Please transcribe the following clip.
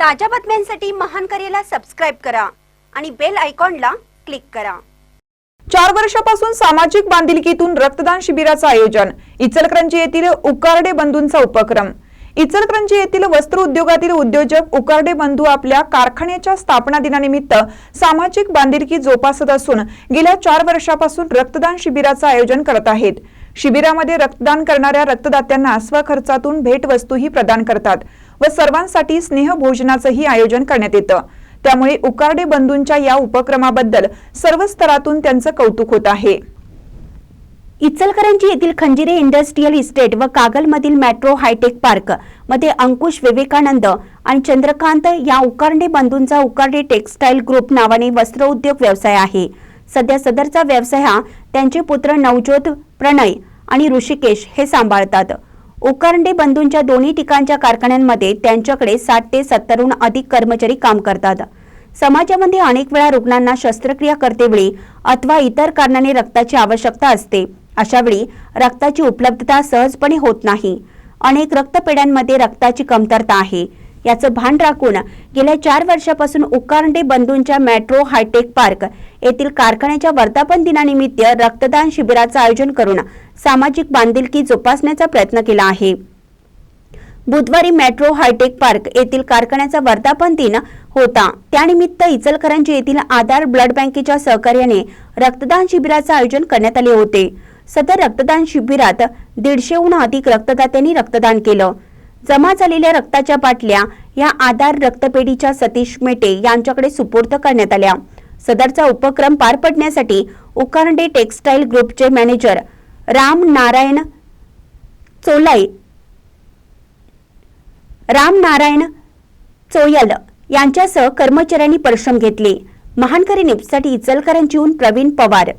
ताज्या बातम्यांसाठी महान करेला सबस्क्राईब करा आणि बेल आयकॉनला क्लिक करा. चार वर्षापासून सामाजिक बांधिलकीतून रक्तदान शिबिराचं आयोजन इचलकरंजी येथील उकारडे बंधूंचा उपक्रम. इचलकरंजी येथील वस्त्र उद्योगातील उद्योजक उकारडे बंधू आपल्या कारखान्याच्या स्थापना दिनानिमित्त सामाजिक बांधिलकी जोपासत असून गेल्या चार वर्षापासून रक्तदान शिबिराचं आयोजन करत आहेत. शिबिरामध्ये रक्तदान करणाऱ्या रक्तदात्यांना स्वखर्चातून भेटवस्तूही प्रदान करतात. व सर्वांसाठी स्नेह भोजनाचंही आयोजन करण्यात येतं. त्यामुळे उकारडे बंधूंच्या या उपक्रमाबद्दल सर्व स्तरातून त्यांचं कौतुक होत आहे. इचलकरंजी येथील खंजिरे इंडस्ट्रीयल इस्टेट व कागलमधील मेट्रो हायटेक पार्कमध्ये अंकुश विवेकानंद आणि चंद्रकांत या उकारडे बंधूंचा उकारडे टेक्सटाईल ग्रुप नावाने वस्त्र उद्योग व्यवसाय आहे. सध्या सदरचा व्यवसाय हा त्यांचे पुत्र नवज्योत प्रणय आणि ऋषिकेश हे सांभाळतात. उकरंडे बंधूंच्या दोन्ही ठिकाणच्या कारखान्यांमध्ये त्यांच्याकडे साठ ते सत्तरहून अधिक कर्मचारी काम करतात. समाजामध्ये अनेक वेळा रुग्णांना शस्त्रक्रिया करतेवेळी अथवा इतर कारणाने रक्ताची आवश्यकता असते. अशावेळी रक्ताची उपलब्धता सहजपणे होत नाही. अनेक रक्तपेढ्यांमध्ये रक्ताची कमतरता आहे. याचं भान राखून गेल्या चार वर्षापासून उकारंडे बंधूंच्या मेट्रो हायटेक पार्क येथील कारखान्याच्या वर्धापन दिनानिमित्त रक्तदान शिबिराचं आयोजन करून सामाजिक बांधिलकी जोपासण्याचा प्रयत्न केला आहे. बुधवारी मेट्रो हायटेक पार्क येथील कारखान्याचा वर्धापन दिन होता. त्यानिमित्त इचलकरंजी येथील आधार ब्लड बँकेच्या सहकार्याने रक्तदान शिबिराचे आयोजन करण्यात आले होते. सदर रक्तदान शिबिरात दीडशेहून अधिक रक्तदात्यांनी रक्तदान केलं. जमा झालेल्या रक्ताच्या बाटल्या या आधार रक्तपेढीच्या सतीश मेटे यांच्याकडे सुपूर्द करण्यात आल्या. सदरचा उपक्रम पार पडण्यासाठी उकारंडे टेक्सटाईल ग्रुपचे मॅनेजर राम नारायण चोलाई राम नारायण चोयल यांच्यासह कर्मचाऱ्यांनी परिश्रम घेतले. महानकरी न्यूजसाठी इचलकरंजीहून प्रवीण पवार.